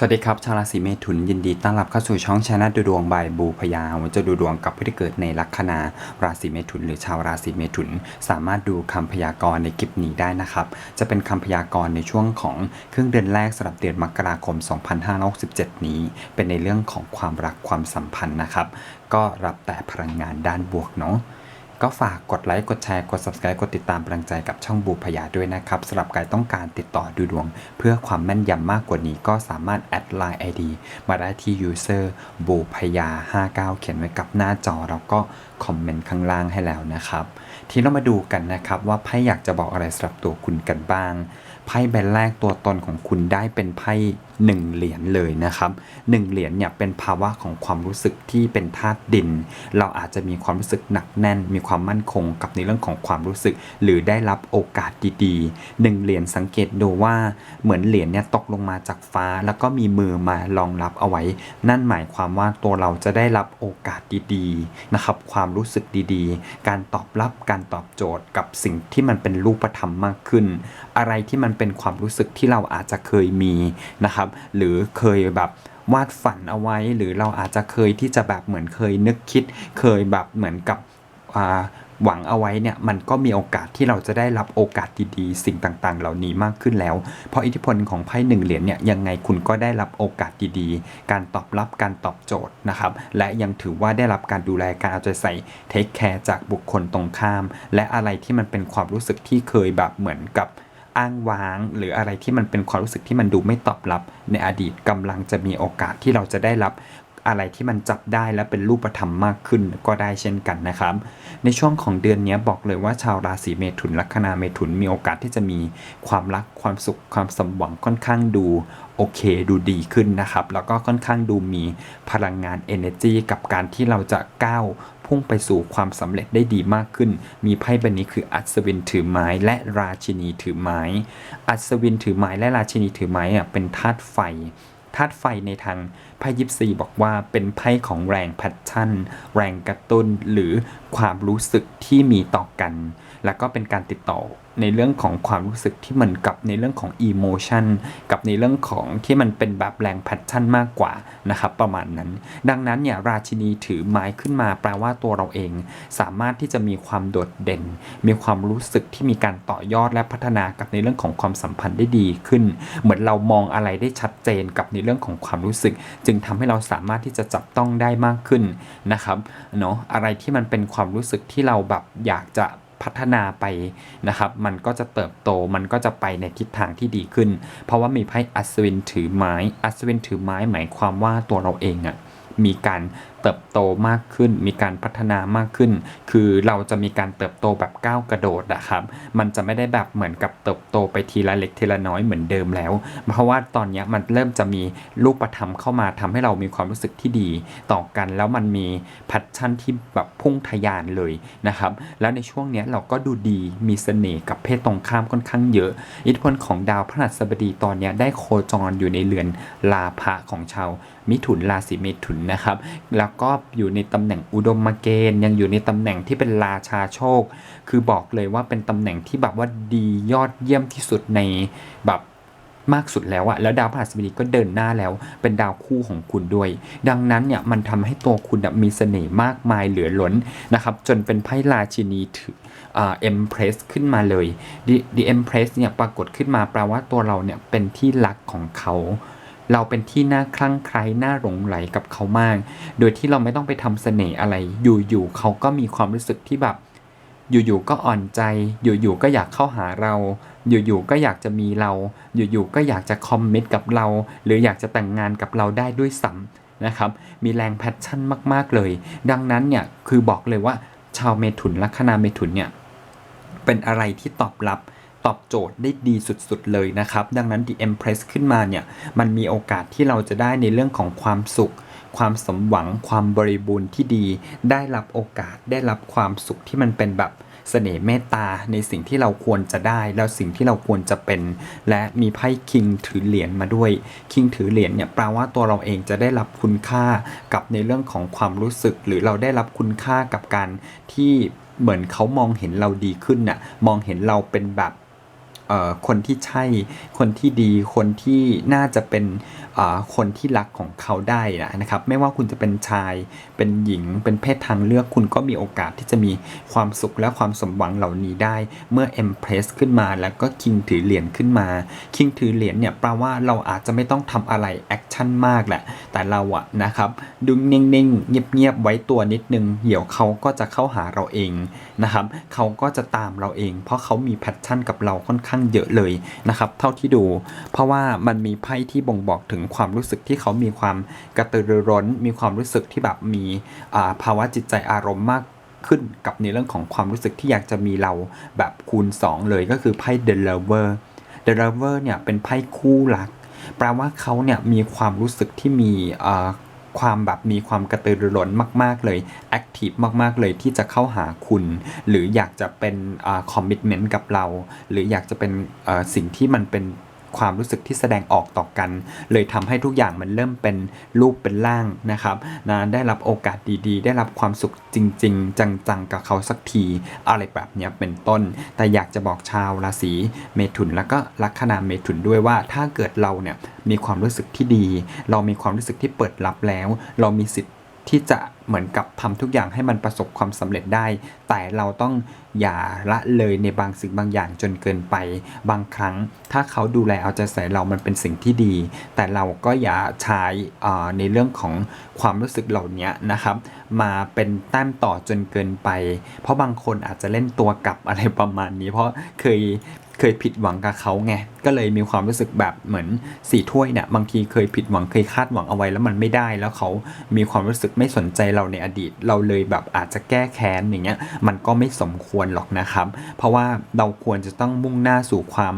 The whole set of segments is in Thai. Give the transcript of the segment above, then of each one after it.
สวัสดีครับ ชาวราศีเมถุนยินดีต้อนรับเข้าสู่ช่องชนะดูดวงบายบูพยาวันจะดูดวงกับผู้ที่เกิดในลัคนาราศีเมถุน หรือชาวราศีเมถุน สามารถดูคำพยากรณ์ในคลิปนี้ได้นะครับ จะเป็นคำพยากรณ์ในช่วงของครึ่งเดือนแรกสำหรับเดือนมกราคม 2567 นี้ เป็นในเรื่องของความรักความสัมพันธ์นะครับ ก็รับแต่พลังงานด้านบวกเนาะ ก็ฝากกดไลค์ กดแชร์ กด subscribe กดติดตามกำลังใจกับช่องบูพยาด้วยนะครับสำหรับใครต้องการติดต่อดูดวง เพื่อความแม่นยำมากกว่านี้ก็สามารถแอดไลน์ ID มาได้ที่ user บูพยา 59 เขียนไว้กับหน้าจอแล้วก็คอมเมนต์ข้างล่างให้แล้วนะครับ ทีนี้เรามาดูกันนะครับว่าไพ่อยากจะบอกอะไรสำหรับตัวคุณกันบ้าง ไพ่ใบแรกตัวตนของคุณได้เป็นไพ่หนึ่งเหรียญเลยนะครับหนึ่งเหรียญเนี่ยเป็นภาวะของความรู้สึกที่เป็นธาตุดิน เราอาจจะมีความรู้สึกหนักแน่น มีความมั่นคงกับในเรื่องของความรู้สึก หรือได้รับโอกาสดีๆหนึ่งเหรียญสังเกตดูว่าเหมือนเหรียญเนี่ยตกลงมาจากฟ้า แล้วก็มีมือมารองรับเอาไว้ นั่นหมายความว่าตัวเราจะได้รับโอกาสดีๆนะครับความรู้สึกดีๆ การตอบรับการตอบโจทย์กับสิ่งที่มันเป็นรูปธรรมมากขึ้น อะไรที่มันเป็นความรู้สึกที่เราอาจจะเคยมีนะครับ หรือเคยแบบวาดฝันเอาไว้ หรือเราอาจจะเคยที่จะแบบเหมือนเคยนึกคิด เคยแบบเหมือนกับหวังเอาไว้เนี่ยมันก็มีโอกาสที่เราจะได้รับโอกาสดีๆ สิ่งต่างๆ เหล่านี้มากขึ้นแล้ว เพราะอิทธิพลของไพ่หนึ่งเหรียญเนี่ยยังไงคุณก็ได้รับโอกาสดีๆ การตอบรับการตอบโจทย์นะครับ และยังถือว่าได้รับการดูแลการเอาใจใส่เทคแคร์จากบุคคลตรงข้าม และอะไรที่มันเป็นความรู้สึกที่เคยแบบเหมือนกับ อ้างว้าง หรืออะไรที่มันเป็นความรู้สึกที่มันดูไม่ตอบรับในอดีตกำลังจะมีโอกาสที่เราจะได้รับ อะไรที่มันจับได้และเป็นรูปธรรมมากขึ้นก็ได้เช่นกันนะครับ ในช่วงของเดือนนี้บอกเลยว่าชาวราศีเมถุนลัคนาเมถุนมีโอกาสที่จะมีความรักความสุขความสมหวังค่อนข้างดูโอเคดูดีขึ้นนะครับ แล้วก็ค่อนข้างดูมีพลังงาน energy กับการที่เราจะก้าวพุ่งไปสู่ความสำเร็จได้ดีมากขึ้น มีไพ่ใบนี้คืออัศวินถือไม้และราชินีถือไม้ อัศวินถือไม้และราชินีถือไม้อะเป็นธาตุไฟ ธาตุไฟในทางไพ่ยิปซีบอกว่าเป็นไพ่ของแรงพัชชั่น แรงกระตุ้นหรือความรู้สึกที่มีต่อกัน แล้วก็เป็นการติดต่อ ในเรื่องของความรู้สึกที่เหมือนกับในเรื่องของอีโมชันกับในเรื่องของที่มันเป็นแบบแรงแพชชั่นมากกว่านะครับประมาณนั้น ดังนั้นเนี่ยราชินีถือไม้ขึ้นมาแปลว่าตัวเราเอง สามารถที่จะมีความโดดเด่น มีความรู้สึกที่มีการต่อยอดและพัฒนากับในเรื่องของความสัมพันธ์ได้ดีขึ้น เหมือนเรามองอะไรได้ชัดเจนกับในเรื่องของความรู้สึก จึงทำให้เราสามารถที่จะจับต้องได้มากขึ้นนะครับเนาะอะไรที่มันเป็นความรู้สึกที่เราแบบอยากจะ พัฒนาไปนะครับมันก็จะเติบโตมันก็จะไปในทิศทางที่ดีขึ้น เพราะว่ามีไพ่อัศวินถือไม้ อัศวินถือไม้หมายความว่าตัวเราเองอะ มีการเติบโตมากขึ้น มีการพัฒนามากขึ้น คือเราจะมีการเติบโตแบบก้าวกระโดดอะครับ มันจะไม่ได้แบบเหมือนกับเติบโตไปทีละเล็กทีละน้อยเหมือนเดิมแล้ว เพราะว่าตอนนี้มันเริ่มจะมีรูปธรรมเข้ามาทำให้เรามีความรู้สึกที่ดีต่อกัน แล้วมันมีแพชชั่นที่แบบพุ่งทะยานเลยนะครับ แล้วในช่วงนี้เราก็ดูดีมีเสน่ห์กับเพศตรงข้ามค่อนข้างเยอะ อิทธิพลของดาวพฤหัสบดีตอนนี้ได้โคจรอยู่ในเรือนลาภะของชาว มิถุนราศีเมถุนนะครับ แล้วก็อยู่ในตำแหน่งอุดมเกณฑ์ยังอยู่ในตำแหน่งที่เป็นราชาโชค คือบอกเลยว่าเป็นตำแหน่งที่แบบว่าดียอดเยี่ยมที่สุดในแบบมากสุดแล้วอะแล้วดาวพฤหัสบดีก็เดินหน้าแล้ว เป็นดาวคู่ของคุณด้วย ดังนั้นเนี่ยมันทำให้ตัวคุณมีเสน่ห์มากมายเหลือล้นนะครับ จนเป็นไพ่ราชินีถือเอ็มเพรสขึ้นมาเลย The The Empress เนี่ยปรากฏขึ้นมาแปลว่าตัวเราเนี่ยเป็นที่รักของเขา เราเป็นที่น่าคลั่งไคล้น่าหลงไหลกับเขามาก โดยที่เราไม่ต้องไปทำเสน่ห์อะไร อยู่ๆเขาก็มีความรู้สึกที่แบบ อยู่ๆก็อ่อนใจ อยู่ๆก็อยากเข้าหาเรา อยู่ๆก็อยากจะมีเรา อยู่ๆก็อยากจะคอมมิตกับเรา หรืออยากจะแต่งงานกับเราได้ด้วยซ้ำนะครับ มีแรงแพชชั่นมากๆเลย ดังนั้นเนี่ยคือบอกเลยว่าชาวเมถุนลัคนาเมถุนเนี่ยเป็นอะไรที่ตอบรับ ตอบโจทย์ได้ดีสุดๆเลยนะครับ ดังนั้น The Empress ขึ้นมาเนี่ย มันมีโอกาสที่เราจะได้ในเรื่องของความสุข ความสมหวัง ความบริบูรณ์ที่ดี ได้รับโอกาส ได้รับความสุขที่มันเป็นแบบเสน่ห์เมตตาในสิ่งที่เราควรจะได้ แล้วสิ่งที่เราควรจะเป็น และมีไพ่คิงถือเหรียญมาด้วยคิงถือเหรียญเนี่ยแปลว่าตัวเราเองจะได้รับคุณค่ากับในเรื่องของความรู้สึก หรือเราได้รับคุณค่ากับการที่เหมือนเขามองเห็นเราดีขึ้นน่ะมองเห็นเราเป็นแบบ คนที่ใช่ คนที่ดี คนที่น่าจะเป็นคนที่รักของเขาได้นะครับ ไม่ว่าคุณจะเป็นชาย เป็นหญิง เป็นเพศทางเลือก คุณก็มีโอกาสที่จะมีความสุขและความสมหวังเหล่านี้ได้ เมื่อ Empress ขึ้นมา แล้วก็ King ถือเหรียญขึ้นมา King ถือเหรียญเนี่ยแปลว่าเราอาจจะไม่ต้องทำอะไรแอคชั่นมากแหละ แต่เราอะนะครับดูนิ่งๆเงียบๆไว้ตัวนิดนึงเดี๋ยวเขาก็จะเข้าหาเราเองนะครับเขาก็จะตามเราเอง เพราะเขามีแพชชั่นกับเราค่อนข้างเยอะเลยนะครับเท่าที่ดู เพราะว่ามันมีไพ่ที่บ่งบอกถึงความรู้สึกที่เขามีความกระตือรือร้น มีความรู้สึกที่แบบมีภาวะจิตใจอารมณ์มากขึ้นกับในเรื่องของความรู้สึกที่อยากจะมีเราแบบคูณ 2 เลยก็คือไพ่ The Lover The Lover เนี่ยเป็นไพ่คู่รัก แปลว่าเขาเนี่ยมีความรู้สึกที่มีความแบบมีความกระตือรือร้นมาก ๆ เลยแอคทีฟมาก ๆ เลยที่จะเข้าหาคุณ หรืออยากจะเป็นคอมมิชเมนต์กับเรา หรืออยากจะเป็นสิ่งที่มันเป็น ความรู้สึกที่แสดงออกต่อกัน เลยทำให้ทุกอย่างมันเริ่มเป็นรูปเป็นร่างนะครับนะได้รับโอกาสดีๆ ได้รับความสุขจริง ๆ จังๆ กับเขาสักทีอะไรแบบเนี้ยเป็นต้น แต่อยากจะบอกชาวราศีเมถุนแล้วก็ลัคนาเมถุนด้วยว่าถ้าเกิดเราเนี่ยมีความรู้สึกที่ดี เรามีความรู้สึกที่เปิดรับแล้ว เรามีสิทธิ์ที่จะ เหมือนกับทำทุกอย่างให้มันประสบความสำเร็จได้ แต่เราต้องอย่าละเลยในบางสิ่งบางอย่างจนเกินไป บางครั้งถ้าเขาดูแลเอาใจใส่เรามันเป็นสิ่งที่ดี แต่เราก็อย่าใช้ในเรื่องของความรู้สึกเหล่านี้นะครับ มาเป็นแต้มต่อจนเกินไป เพราะบางคนอาจจะเล่นตัวกลับอะไรประมาณนี้ เพราะเคย เคยผิดหวังกับเขาไงก็เลยมีความรู้สึกแบบเหมือนสี่ถ้วยเนี่ยบางทีเคยผิดหวังเคยคาดหวังเอาไว้แล้วมันไม่ได้ แล้วเขามีความรู้สึกไม่สนใจเราในอดีต เราเลยแบบอาจจะแก้แค้นอย่างเงี้ยมันก็ไม่สมควรหรอกนะครับ เพราะว่าเราควรจะต้องมุ่งหน้าสู่ความ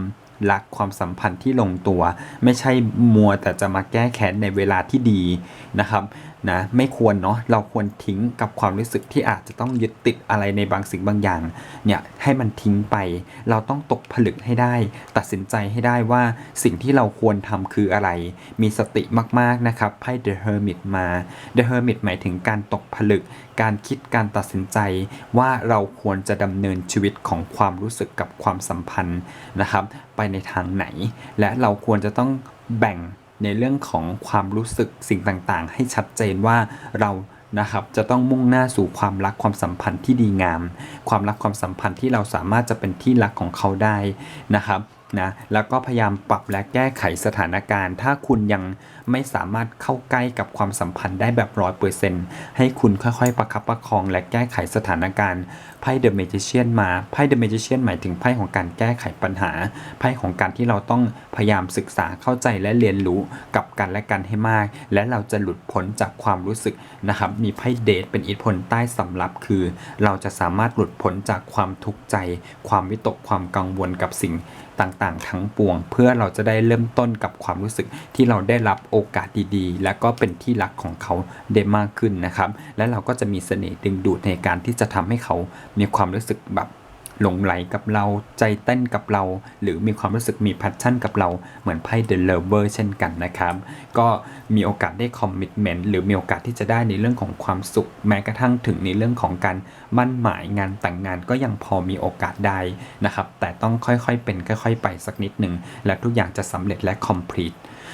รักความสัมพันธ์ที่ลงตัว ไม่ใช่มัวแต่จะมาแก้แค้นในเวลาที่ดีนะครับ นะไม่ควรเนาะเราควรทิ้งกับความรู้สึกที่อาจจะต้องยึดติดอะไรในบางสิ่งบางอย่างเนี่ยให้มันทิ้งไป เราต้องตกผลึกให้ได้ ตัดสินใจให้ได้ว่าสิ่งที่เราควรทำคืออะไร มีสติมากๆนะครับไพ่ The Hermit มา The Hermit หมายถึงการตกผลึก การคิดการตัดสินใจว่าเราควรจะดำเนินชีวิตของความรู้สึกกับความสัมพันธ์นะครับ ไปในทางไหน และเราควรจะต้องแบ่ง ในเรื่องของความรู้สึกสิ่งต่างๆ ให้ชัดเจนว่าเรานะครับจะต้องมุ่งหน้าสู่ความรักความสัมพันธ์ที่ดีงาม ความรักความสัมพันธ์ที่เราสามารถจะเป็นที่รักของเขาได้นะครับนะแล้วก็พยายามปรับและแก้ไขสถานการณ์ ถ้าคุณยัง ไม่สามารถเข้าใกล้กับความสัมพันธ์ได้แบบร้อยเปอร์เซ็นต์ให้คุณค่อยๆ ประคับประคองและแก้ไขสถานการณ์ไพ่ The Magician มาไพ่ The Magician หมายถึงไพ่ของการแก้ไขปัญหาไพ่ของการที่เราต้องพยายามศึกษาเข้าใจและเรียนรู้กับกันและกันให้มาก และเราจะหลุดพ้นจากความรู้สึกนะครับมีไพ่เดทเป็นอิทธิพลใต้สำรับคือ เราจะสามารถหลุดพ้นจากความทุกข์ใจ ความวิตกความกังวลกับสิ่งต่างๆ ทั้งปวง เพื่อเราจะได้เริ่มต้นกับความรู้สึกที่เราได้รับโออกาสดีๆ และก็เป็นที่รักของเขาได้มากขึ้นนะครับ และเราก็จะมีเสน่ห์ดึงดูดในการที่จะทำให้เขามีความรู้สึกแบบหลงไหลกับเราใจเต้นกับเรา หรือมีความรู้สึกมีแพชชั่นกับเราเหมือนไพ่ The Lover เช่นกันนะครับ ก็มีโอกาสได้คอมมิ t เมนต์หรือมีโอกาสที่จะได้ในเรื่องของความสุข แม้กระทั่งถึงในเรื่องของการมั่นหมายงานแต่งงานก็ยังพอมีโอกาสได้นะครับ แต่ต้องค่อยๆเป็นค่อย ๆ ไปสักนิดหนึ่งและทุกอย่างจะสำเร็จและ complete